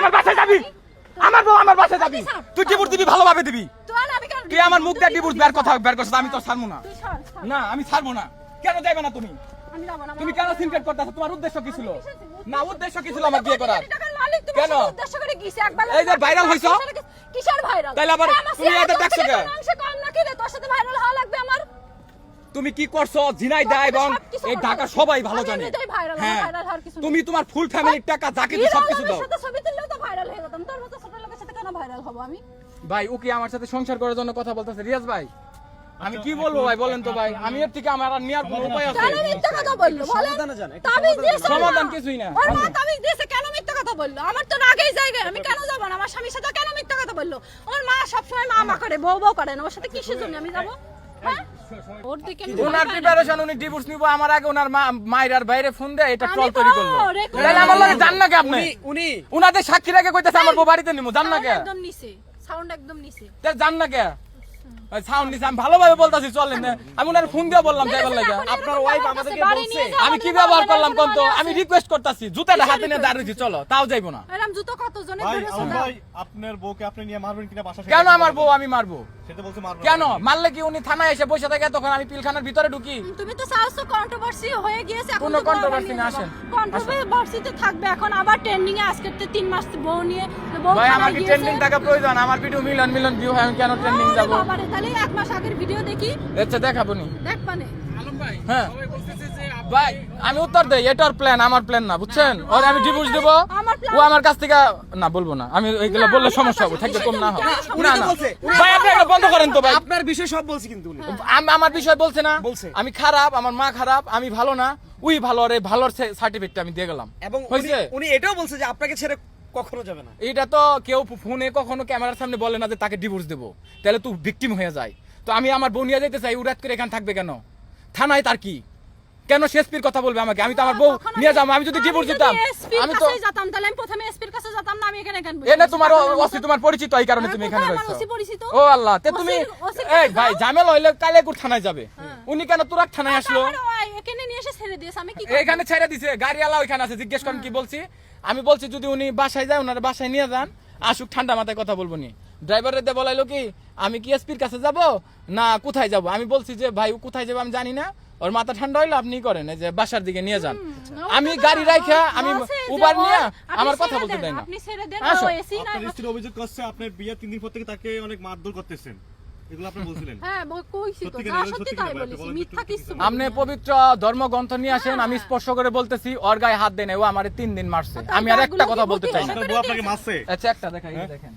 আমার বাসায় যাবি? আমার বউ আমার বাসায় যাবি? তুই ডিভোর্স দিবি ভালোভাবে দিবি। তুই আর আমি কেন তুই আমার মুখ দিয়ে ডিভোর্স বের কথা বের করছিস আমি তো ছাড়বো না। না আমি ছাড়বো না। কেন যাবে না তুমি? আমি যাব না, তুমি কেন সিনক্রেট করতেছো? তোমার উদ্দেশ্য কি ছিল? না উদ্দেশ্য কি ছিল আমার বিয়ে করার? কেন? উদ্দেশ্য করে গিয়েছে, একবার এই যে viral হইছো? কিসের- viral? তাইলে আবার হ্যাঁ, তুমি তোর দেখছ? কোনো কম নাকি রে? তোর সাথে viral হওয়া লাগবে আমার? তুমি কি করছ? ঝিনাই দা এবং এই ঢাকা সবাই ভালো জানে। হ্যাঁ। তুমি তোমার ফুল ফ্যামিলির টাকা যাকে সবকিছু দাও। সাথে ছবি তুললেও তো viral হয়ে যেতাম। তোর মতো ছোট লোকের সাথে কেন viral হব আমি? ভাই ও কি আমার সাথে সংসার করার জন্য কথা বলতেছে রিয়াজ ভাই আমি কি বলব ভাই বলেন তো ভাই আমি এর থেকে আমার আর নেওয়ার কোনো উপায় আছে কেন মিথ্যা কথা বলল? বলেন। সমাধানে তাবিজ দিয়েছে কিছুই না। ওর মা তাবিজ দিয়েছে, কেন মিথ্যা কথা বলল? আমার তো রাগের জায়গায়, আমি কেন যাব না? আমার স্বামীর সাথে কেন মিথ্যা কথা বলল? ওর মা সবসময় মা মা করে, বউ বউ করে না। ওর সাথে কিসের জন্য আমি যাব? ওনার। প্রিপারেশন উনি ডিভোর্স নিব আমার আগে ওনার মা মায়ের আর বাইরে ফোন দেয় এটা আমি ট্রল তৈরি করল। তাহলে আমার লাগে জান না কে আপনি? উনি উনি উনাদের সাক্ষী রেখে কইতাছে আমার বউ বাড়িতে নিমু জান না কে? একদম নিচে সাউন্ড একদম নিচে। তা জান না কে? সাউন্ড নিছে আমি ভালোভাবে বলতাছি চলেন না। আমি ওনার ফোন দিয়ে বললাম যাইবার লাগে আপনার wife আমাদেরকে বলছে। আমি কি ব্যবহার করলাম কোন তো আমি রিকোয়েস্ট করতাছি জুতাটা হাতে নিয়ে দাঁড়িয়েছি চলো তাও যাইবো না। এরম জুতো কত জনে ভাই ধরেছে? ভাই আপনার বউকে আপনি নিয়ে মারবেন কিনা বাসা কেন আমার বউ আমি মারবো? সেটা বলছে মারবেন কেন? মারলে কি উনি থানায় এসে বসে থাকে তখন আমি পিলখানার ভিতরে ঢুকি। তুমি তো চাও তো কন্ট্রোভার্সি হয়ে গিয়েছে এখন কোনো বানিয়ে না, আসেন। controversy-তে থাকবে এখন আবার ট্রেন্ডিং এ আজকে তো তিন মাস বউ নিয়ে ভাই আমার কি ট্রেন্ডিং টাকা প্রয়োজন? আমার ভিডিও মিলিয়ন মিলিয়ন ভিউ হয় আমি কেন ট্রেন্ডিং আরে বাবারে, তাহলে এক মাস আগের ভিডিও দেখি। আচ্ছা দেখাবো নি। দেখ পানে হ্যাঁ। ভাই আমি উত্তর দেই এটার প্ল্যান আমার প্ল্যান না বুঝছেন? ওর আমি ডিভোর্স দেব। ও আমার কাছ থেকে না বলব না। আমি বললে সমস্যা হবে থাকবে কম না হবে। না, না বলছে, ভাই আপনি এটা বন্ধ করেন তো ভাই। আপনার বিষয় সব বলছি কিন্তু আমার বিষয় বলছে না। বলছে। আমি খারাপ আমার মা খারাপ আমি ভালো না। উই ভালো রে ভালোর সার্টিফিকেটটা আমি দিয়ে গেলাম। এবং উনি এটাও বলছে যে আপনাকে ছেড়ে কখনো যাবে না। এটা তো কেউ ফোনে কখনো ক্যামেরার সামনে বলে না যে তাকে ডিভোর্স দেবো। তাহলে তুই ভিকটিম হয়ে যায়। তো আমি আমার বোন নিয়ে যেতে চাই উড়াত করে এখানে থাকবে কেন? থানায় তার কি? কেন শেষপির কথা বলবে আমাকে? আমি তো আমার বউ নিয়ে যাব আমি যদি ডিভোর্স দিতাম আমি তো যেতাম তাহলে আমি প্রথমে এসপির কাছে যেতাম না আমি এখানে কেন তোমার ওসি তোমার পরিচিত এই কারণে হ্যাঁ, তুমি এখানে রয়েছো? ও আল্লাহ তে তুমি এই ভাই। ঝামেলা হইলে কালেকুর থানায় যাবে। উনি কেন তুরাক থানায় আসলো? এখানে নিয়ে এসে ছেড়ে দিয়েছে আমি কি এখানে ছেড়ে দিছে গাড়িওয়ালা ওইখানে আছে জিজ্ঞেস করেন কি বলছি? আমি বলছি যদি উনি বাসায় যায় ওনার বাসায় নিয়ে যান আসুক ঠান্ডা মাথায় কথা বলব নি। ড্রাইভারের দিয়ে বলাইলো কি আমি কি এসপির কাছে যাব না কোথায় যাব? আমি বলছি যে ভাই ও কোথায় যাবে আমি জানি না ওর মাথা ঠান্ডা হইল আপনি করেন এই যে বাসার দিকে নিয়ে যান। আমি গাড়ি রাইখা আমি উবার নিয়ে আমার কথা বলতে দেন, দেয় না। আপনি ছেড়ে দেন ও এসি নাই আপনার স্ত্রী অভিযোগ করছে আপনার বিয়ে তিন দিন পর থেকে তাকে অনেক মারধর করতেছেন। আপনি হ্যাঁ পবিত্র ধর্মগ্রন্থ নিয়ে আসেন আমি স্পর্শ করে বলতেছি ওর গায়ে হাত দেন ও আমার তিন দিন মারছে আমি আর একটা কথা বলতে চাই না আচ্ছা একটা দেখাই দেখেন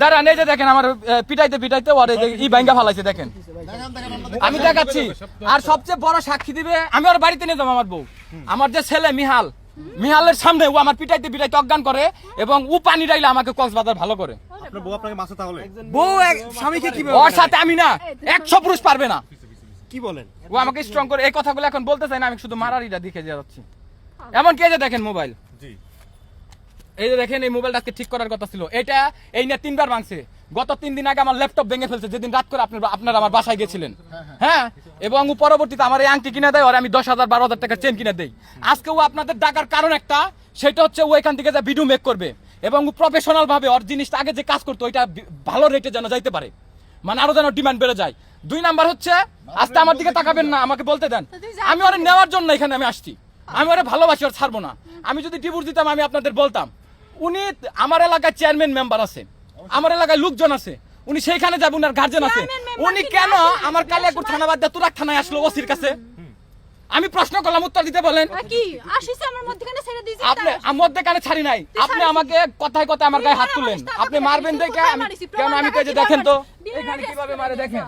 দাঁড়ান এই যে দেখেন আমার পিটাইতে পিটাইতে ওর যে ই ব্যাঙ্গা ফালাইছে দেখেন আমি দেখাচ্ছি। আর সবচেয়ে বড় সাক্ষী দিবে আমি ওর বাড়িতে নিয়ে যাব আমার বউ। আমার যে ছেলে মিহাল মিহালের সামনে ও আমার পিটাইতে পিটাইতে অজ্ঞান করে এবং ও পানি ডাইলে আমাকে কক্সবাজার ভালো করে। বউ আপনাকে মারছে তাহলে? বউ স্বামীকে কীভাবে ওর সাথে আমি না একশো পুরুষ পারবে না। কি বলেন? ও আমাকে স্ট্রং করে এই কথাগুলো এখন বলতে চাই না আমি শুধু মারারিটা দেখে যাচ্ছি। এমন কি যে দেখেন মোবাইল জি। এই যে দেখেন এই মোবাইলটা আজকে ঠিক করার কথা ছিল। এটা এই নিয়ে তিনবার ভাঙছে। গত তিন দিন আগে আমার ল্যাপটপ ভেঙে ফেলছে যেদিন রাত করে আপনার আপনারা আমার বাসায় গেছিলেন। হ্যাঁ? এবং পরবর্তীতে আমার এই আংটি কিনে দেয় আর আমি দশ হাজার বারো হাজার টাকা চেন কিনে দেই। আজকে ও আপনাদের ডাকার কারণ একটা সেটা হচ্ছে ও এখান থেকে যা ভিডিও মেক করবে। এবং ও প্রফেশনাল ভাবে ওর জিনিসটা আগে যে কাজ করতো ওইটা ভালো রেটে যেন যাইতে পারে। মানে আরও যেন ডিমান্ড বেড়ে যায়। দুই নাম্বার হচ্ছে আজকে আমার দিকে তাকাবেন না আমাকে বলতে দেন। আমি ওরে নেওয়ার জন্য এখানে আমি আসছি। আমি ওরে ভালোবাসি ওর ছাড়বো না। আমি যদি ডিভোর্স দিতাম আমি আপনাদের বলতাম। উনি আমার এলাকার চেয়ারম্যান মেম্বার আছে। আমার এলাকায় লোকজন আছে। উনি সেইখানে যাবেন উনার গার্জেন আছে। উনি কেন? আমার কালিয়াকুর থানা বাদ দিয়ে তুরাক থানায় আসলো ওসির কাছে? আমি প্রশ্ন করলাম উত্তর দিতে বলেন। কি আমার মধ্যখানে ছেড়ে দিয়েছি আপনি আমার ছাড়ি নাই। আপনি আমাকে কথায় কথায় আমার গায়ে হাত মারিস, আপনি মারবেন দেখে আমি কেন আমি তো যে দেখেন তো? এখানে কীভাবে মারে দেখেন?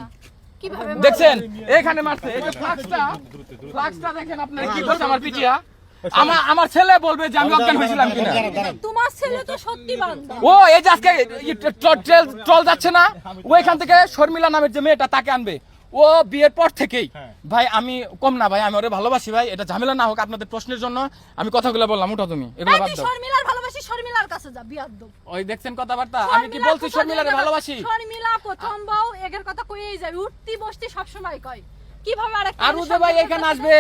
দেখছেন? এখানে মারছে। এই যে ফ্লাক্সটা ফ্লাক্সটা দেখেন আপনারা কি করছে আমার পিটিয়া? আমার আমার ছেলে বলবে যে আমি অজ্ঞান হয়েছিলাম কিনা? তোমার ছেলে তো সত্যি বান্দা। ও এই যে আজকে ট্রল ট্রল যাচ্ছে না? ও এখান থেকে শর্মিলা নামের যে মেয়েটা তাকে আনবে। ও বিয়ের পর থেকেই। হ্যাঁ। ভাই আমি কম না ভাই আমি ওরে ভালোবাসি ভাই। এটা ঝামেলা না হোক আপনাদের প্রশ্নের জন্য। আমি কথাগুলো বললাম উঠো তুমি। এগুলো বাদ দাও। শর্মিলার ভালোবাসি শর্মিলার কাছে যা বিয়াদ্দ। ওই দেখছেন কথাবার্তা? আমি কি বলছি শর্মিলারে ভালোবাসি? শর্মিলা প্রথম বউ এগের কথা কইই যাবে উঠতি বসতি সবসময় কয়। কীভাবে আর উদয় ভাই এখানে আসবে